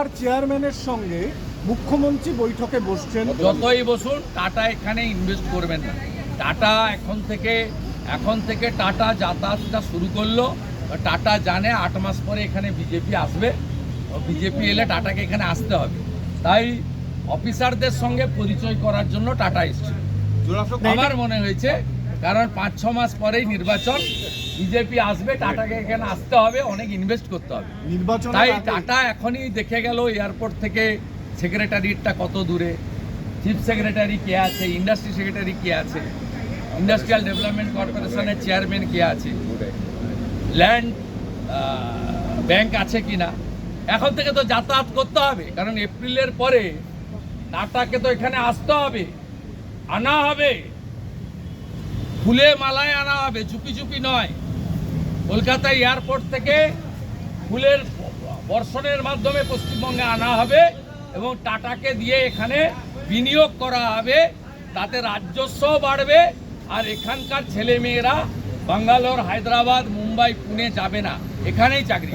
আর চেয়ারম্যানের সঙ্গে মুখ্যমন্ত্রী বৈঠকে বসছেন। যতই বসুন টাটা এখানে ইনভেস্ট করবেন না। টাটা এখন থেকে এখন থেকে টাটা যাতায়াতটা শুরু করল। টাটা জানে আট মাস পরে এখানে বিজেপি আসবে। বিজেপি এলে টাটাকে এখানে আসতে হবে। তাই অফিসারদের সঙ্গে পরিচয় করার জন্য টাটা এসছে। আমার মনে হয়েছে কারণ পাঁচ ছ মাস পরেই নির্বাচন। বিজেপি আসবে টাটাকে এখানে আসতে হবে অনেক ইনভেস্ট করতে হবে। নির্বাচন তাই টাটা এখনই দেখে গেল এয়ারপোর্ট থেকে সেক্রেটারিটা কত দূরে। চিফ সেক্রেটারি কে আছে ইন্ডাস্ট্রি সেক্রেটারি কে আছে ইন্ডাস্ট্রিয়াল ডেভেলপমেন্ট কর্পোরেশনের চেয়ারম্যান কে আছে। ল্যান্ড ব্যাংক আছে কি না এখন থেকে তো যাতায়াত করতে হবে কারণ এপ্রিলের পরে টাটাকে তো এখানে আসতে হবে আনা হবে। ফুলে মালায় আনা হবে চুপি চুপি নয়। কলকাতা এয়ারপোর্ট থেকে ফুলের বর্ষণের মাধ্যমে পশ্চিমবঙ্গে আনা হবে এবং টাটাকে দিয়ে এখানে বিনিয়োগ করা হবে। তাতে রাজস্ব বাড়বে আর এখানকার ছেলে মেয়েরা বাঙ্গালোর, হায়দ্রাবাদ, মুম্বাই, পুনে যাবে না। এখানেই চাকরি